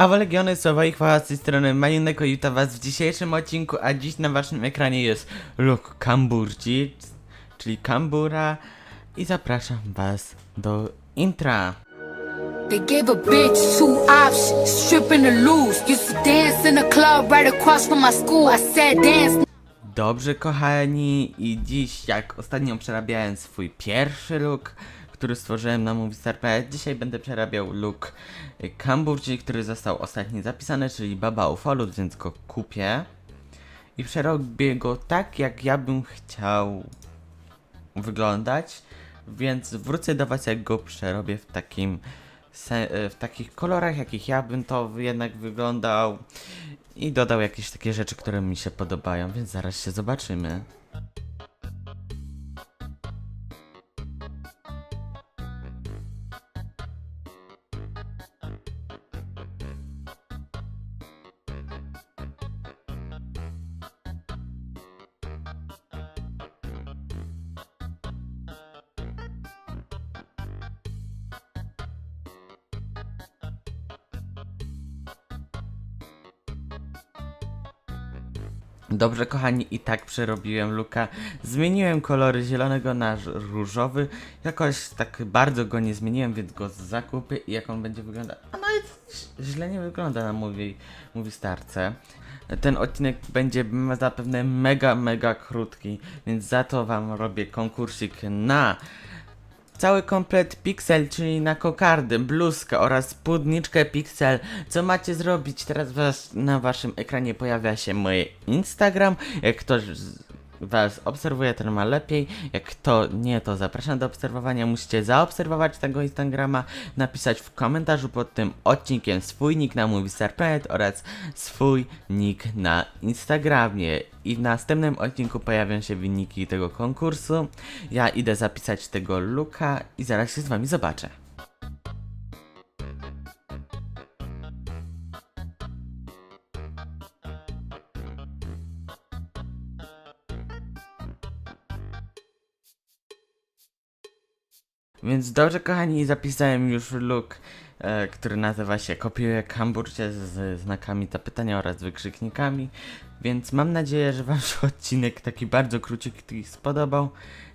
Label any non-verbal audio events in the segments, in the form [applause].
A Legiony słowa i chwała z tej strony Majunego i witam was w dzisiejszym odcinku, a dziś na waszym ekranie jest Luke Kamburci, czyli Kambura i zapraszam was do intra. They gave a bitch two options, stripping lose. Used to dance in a club right across from my school. I said dance. Dobrze kochani i dziś jak ostatnio przerabiałem swój pierwszy look, który stworzyłem na Movistar.pl, dzisiaj będę przerabiał look Kamburci, który został ostatnio zapisany, czyli Baba Ufolut, więc go kupię. I przerobię go tak jak ja bym chciał wyglądać, więc wrócę do was jak go przerobię w takim w takich kolorach, jakich ja bym to jednak wyglądał. I dodał jakieś takie rzeczy, które mi się podobają, więc zaraz się zobaczymy. Dobrze, kochani, i tak przerobiłem luka. Zmieniłem kolory zielonego na różowy. Jakoś tak bardzo go nie zmieniłem, więc go zakupię i jak on będzie wyglądał. A nawet źle nie wygląda mówi, mówi starce. Ten odcinek będzie zapewne mega, mega krótki, więc za to wam robię konkursik na Cały komplet Pixel, czyli na kokardę, bluzkę oraz spódniczkę Pixel. Co macie zrobić? Teraz was, na waszym ekranie pojawia się mój Instagram. Jak ktoś was obserwuje, ten ma lepiej. Jak kto nie, to zapraszam do obserwowania. Musicie zaobserwować tego Instagrama, napisać w komentarzu pod tym odcinkiem swój nick na Movistar.pl oraz swój nick na Instagramie. I w następnym odcinku pojawią się wyniki tego konkursu. Ja idę zapisać tego luka i zaraz się z wami zobaczę. Więc dobrze kochani, zapisałem już look, e, który nazywa się Kopiuję Kamburcie z, znakami zapytania oraz wykrzyknikami. Więc mam nadzieję, że wam się [laughs] odcinek taki bardzo króciutki spodobał.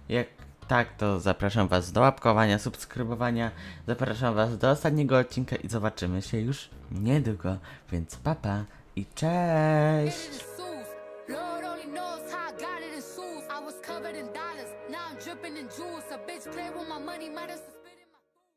Jak tak, to zapraszam was do łapkowania, subskrybowania. Zapraszam was do ostatniego odcinka i zobaczymy się już niedługo. Więc papa i cześć! I was covered in dollars. Now I'm dripping in jewels. A bitch play with my money, might well